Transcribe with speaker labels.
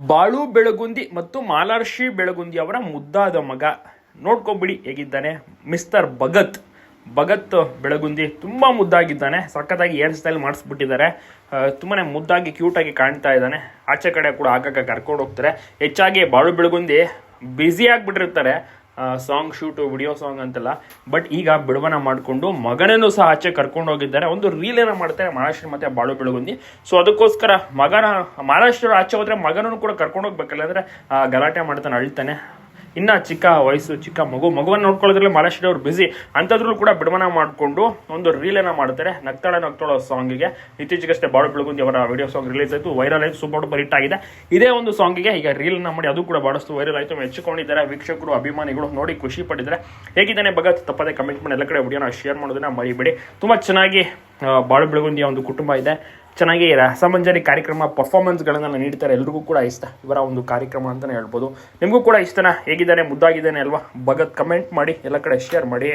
Speaker 1: ಬಾಳು ಬೆಳಗುಂದಿ ಮತ್ತು ಮಾಲಾರ್ಷಿ ಬೆಳಗುಂದಿ ಅವರ ಮುದ್ದಾದ ಮಗ. ನೋಡ್ಕೊಬಿಡಿ ಹೇಗಿದ್ದಾನೆ. ಮಿಸ್ಟರ್ ಭಗತ್. ಭಗತ್ ಬೆಳಗುಂದಿ ತುಂಬ ಮುದ್ದಾಗಿದ್ದಾನೆ. ಸಖತ್ತಾಗಿ ಏರ್ ಸ್ಟೈಲ್ ಮಾಡಿಸ್ಬಿಟ್ಟಿದ್ದಾರೆ. ತುಂಬಾ ಮುದ್ದಾಗಿ ಕ್ಯೂಟಾಗಿ ಕಾಣ್ತಾ ಇದ್ದಾನೆ. ಆಚೆ ಕಡೆ ಕೂಡ ಆಗಾಗ ಕರ್ಕೊಂಡು ಹೋಗ್ತಾರೆ. ಹೆಚ್ಚಾಗಿ ಬಾಳು ಬೆಳಗುಂದಿ ಬ್ಯುಸಿ ಆಗಿಬಿಟ್ಟಿರ್ತಾರೆ. ಸಾಂಗ್ ಶೂಟು ವಿಡಿಯೋ ಸಾಂಗ್ ಅಂತೆಲ್ಲ. ಬಟ್ ಈಗ ಬಿಡುವನ ಮಾಡಿಕೊಂಡು ಮಗನನ್ನು ಸಹ ಆಚೆ ಕರ್ಕೊಂಡು ಹೋಗಿದ್ದಾರೆ. ಒಂದು ರೀಲೇನ ಮಾಡ್ತಾರೆ ಮಹಾರಾಷ್ಟ್ರ ಮತ್ತೆ ಬಾಳು ಬೆಳಗುಂದಿ. ಸೊ ಅದಕ್ಕೋಸ್ಕರ ಮಗನ ಮಹಾರಾಷ್ಟ್ರ ಆಚೆ ಹೋದ್ರೆ ಮಗನನ್ನು ಕೂಡ ಕರ್ಕೊಂಡು ಹೋಗ್ಬೇಕಲ್ಲ, ಅಂದ್ರೆ ಗಲಾಟೆ ಮಾಡ್ತಾನೆ, ಅಳ್ತಾನೆ. ಇನ್ನ ಚಿಕ್ಕ ವಯಸ್ಸು, ಚಿಕ್ಕ ಮಗು, ಮಗುವನ್ನು ನೋಡ್ಕೊಳ್ಳೋದ್ರಲ್ಲಿ ಮಹಾರಾಷ್ಟ್ರ ಅವ್ರು ಬಿಸಿ ಅಂಥದ್ರಲ್ಲೂ ಕೂಡ ಬಿಡುವನ ಮಾಡಿಕೊಂಡು ಒಂದು ರೀಲನ್ನು ಮಾಡ್ತಾರೆ. ನಗ್ತಾಳೆ, ನಗ್ತಾಳೋ ಸಾಂಗಿಗೆ ಇತ್ತೀಚೆಗಷ್ಟೇ ಬಾಡು ಬೆಳಗುಂದಿ ಅವರ ವಿಡಿಯೋ ಸಾಂಗ್ ರಿಲೀಸ್ ಆಯಿತು. ವೈರಲ್ ಆಯಿತು ಸೂಪರ್ ಡೂಪರ್ ಹಿಟ್ ಆಗಿದೆ. ಇದೇ ಒಂದು ಸಾಂಗಿಗೆ ಈಗ ರೀಲ್ನ ಮಾಡಿ ಅದು ಕೂಡ ಬಾಡಿಸ್ತು ವೈರಲ್ ಆಯಿತು. ಮೆಚ್ಚಿಕೊಂಡಿದ್ದಾರೆ. ವೀಕ್ಷಕರು, ಅಭಿಮಾನಿಗಳು ನೋಡಿ ಖುಷಿ ಪಟ್ಟಿದ್ದಾರೆ. ಹೇಗಿದ್ದಾನೆ ಭಗತ್? ತಪ್ಪದೆ ಕಮೆಂಟ್ ಮಾಡಿ. ಎಲ್ಲ ಕಡೆ ವಿಡಿಯೋನ ಶೇರ್ ಮಾಡೋದನ್ನ ಮರಿಬೇಡಿ. ತುಂಬ ಚೆನ್ನಾಗಿ ಬಾಳು ಬೆಳಗುಂದಿಯ ಒಂದು ಕುಟುಂಬ ಇದೆ. ಚೆನ್ನಾಗಿ ರಸಮಂಜರಿ ಕಾರ್ಯಕ್ರಮ ಪರ್ಫಾರ್ಮೆನ್ಸ್ಗಳನ್ನು ನೀಡ್ತಾರೆ. ಎಲ್ರಿಗೂ ಕೂಡ ಇಷ್ಟ. ಇವರ ಒಂದು ಕಾರ್ಯಕ್ರಮ ಅಂತಲೇ ಹೇಳ್ಬೋದು. ನಿಮಗೂ ಕೂಡ ಇಷ್ಟನಾ? ಹೇಗಿದ್ದಾನೆ ಮುದ್ದಾಗಿದ್ದಾನೆ ಅಲ್ವಾ? ಭಗತ್ ಕಮೆಂಟ್ ಮಾಡಿ. ಎಲ್ಲ ಕಡೆ ಶೇರ್ ಮಾಡಿ.